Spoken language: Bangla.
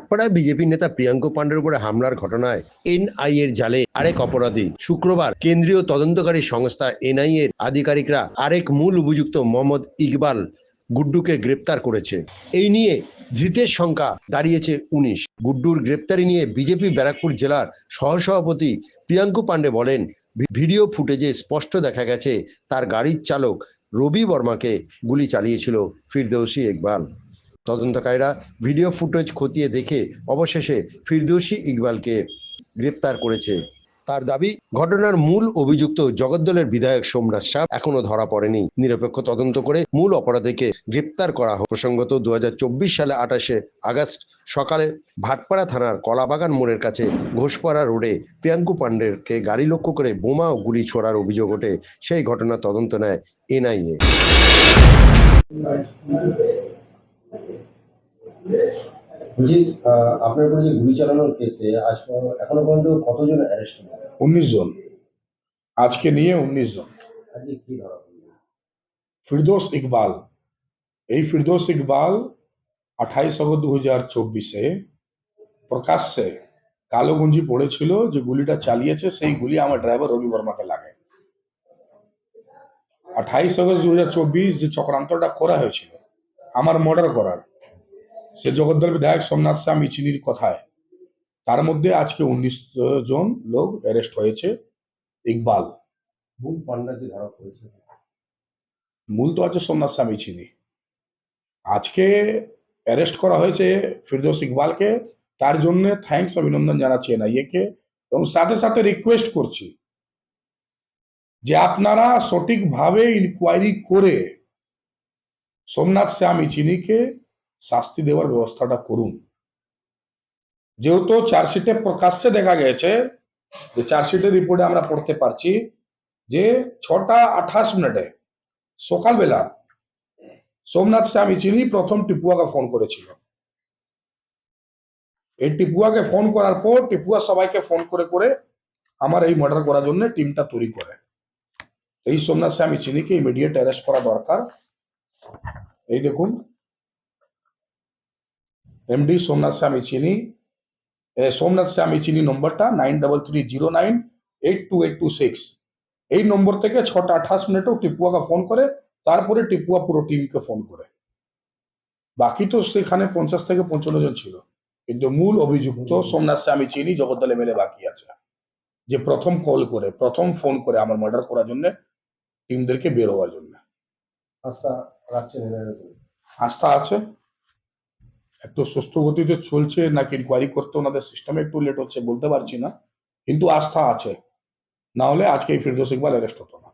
ভাটপাড়ায় বিজেপি নেতা প্রিয়াঙ্ক পাণ্ডের উপরে হামলার ঘটনায় এনআই এর জালে আরেক অপরাধী। শুক্রবার কেন্দ্রীয় তদন্তকারী সংস্থা এনআই এর আধিকারিকরা আরেক মূল অভিযুক্ত মোহাম্মদ ইকবাল গুড্ডুকে গ্রেপ্তার করেছে। এই নিয়ে ধৃতের সংখ্যা দাঁড়িয়েছে উনিশ। গুড্ডুর গ্রেপ্তারি নিয়ে বিজেপি ব্যারাকপুর জেলার সহসভাপতি প্রিয়াঙ্ক পাণ্ডে বলেন, ভিডিও ফুটেজে স্পষ্ট দেখা গেছে, তার গাড়ির চালক রবি বর্মাকে গুলি চালিয়েছিল। ফিরদৌসি ইকবাল। তদন্তকারীরা ভিডিও ফুটেজ খতিয়ে দেখে অবশেষে ফিরদৌসি ইকবালকে গ্রেপ্তার করেছে। তার দাবি, ঘটনার মূল অভিযুক্ত জগদ্দলের বিধায়ক সোমনাথ সাহ এখনও ধরা পড়েনি। নিরপেক্ষ তদন্ত করে মূল অপরাধীকে গ্রেপ্তার করা হোক। প্রসঙ্গত দু হাজার চব্বিশ সালে আঠাশে আগস্ট সকালে ভাটপাড়া থানার কলাবাগান মোড়ের কাছে ঘোষপাড়া রোডে প্রিয়াঙ্কু পাণ্ডেরকে গাড়ি লক্ষ্য করে বোমা ও গুলি ছোড়ার অভিযোগ ওঠে। সেই ঘটনা তদন্ত নেয় এনআইএ। আহ, আপনার উপরে যে গুলি চালানোর কেসে আজ এখনও পর্যন্ত কতজন অ্যারেস্ট উনিশ জন। আজকে নিয়ে উনিশ জন। আজকে কি ধরা ফিরদোস ইকবাল। এই ফিরদোস ইকবাল আঠাইশ আগস্ট দু হাজার চব্বিশে প্রকাশ্যে কালো গঞ্জি পড়েছিল যে গুলিটা চালিয়েছে সেই গুলি আমার ড্রাইভার রবি বর্মাকে লাগে। আঠাইশ আগস্ট দু হাজার চব্বিশ যে চক্রান্তটা করা হয়েছিল আমার মর্ডার করার। সে জগদ্দল বিধায়ক সোমনাথ শাহ মিচিনির কথায়। তার মধ্যে আজকে উনিশ জন লোক অ্যারেস্ট হয়েছে ইকবাল। মূল পান্ডা কি ধরা পড়েছে। মূল তো আছে সোমনাথ স্বামী চিনি আজকে অ্যারেস্ট করা হয়েছে ফিরদৌস ইকবালকে। তার জন্য থ্যাংকস অভিনন্দন জানাচ্ছি এনআইএকে। এবং সাথে সাথে রিকোয়েস্ট করছি যে আপনারা সঠিকভাবে ইনকোয়ারি করে সোমনাথ স্বামী চিনিকে শাস্তি দেওয়ার ব্যবস্থাটা করুন। যেহেতু চার্জশিটে প্রকাশ্যে দেখা গেছে, যে চার্জশিটের রিপোর্টে আমরা পড়তে পারছি যে ছটা আঠাশ মিনিটে, সকালবেলা সোমনাথ স্বামী চিনি প্রথম টিপুয়াকে ফোন করেছিল। এই টিপুয়াকে ফোন করার পর টিপুয়া সবাইকে ফোন করে করে আমার এই মার্ডার করার জন্য টিমটা তৈরি করে। এই সোমনাথ স্বামী চিনিকে ইমিডিয়েট অ্যারেস্ট করা দরকার এই দেখুন। এমডি সোমনাথ স্বামী চিনি। সোমনাথ স্বামী চিনি নম্বরটা nine double three zero nine eight two eight two six এই নম্বর থেকে ছটা আঠাশ মিনিটেও টিপুয়াকে ফোন করে তারপরে টিপুয়া পুরো টিমকে ফোন করে। বাকি তো সেখানে পঞ্চাশ থেকে পঞ্চান্ন জন ছিল। কিন্তু মূল অভিযুক্ত সোমনাথ স্বামী চিনি জগদ্দল এমএলএ বাকি আছে। যে প্রথম কল করে প্রথম ফোন করে আমার মার্ডার করার জন্য টিমদেরকে বের হওয়ার জন্য। আস্থা এনার আস্থা আছে? একটু সুস্থ গতিতে চলছে নাকি ইনকোয়ারি করতে ওনাদের সিস্টেমে একটু লেট হচ্ছে, বলতে পারছি না। কিন্তু আস্থা আছে। না হলে আজকে এই ফিরদোস ইকবাল অ্যারেস্ট হতো না।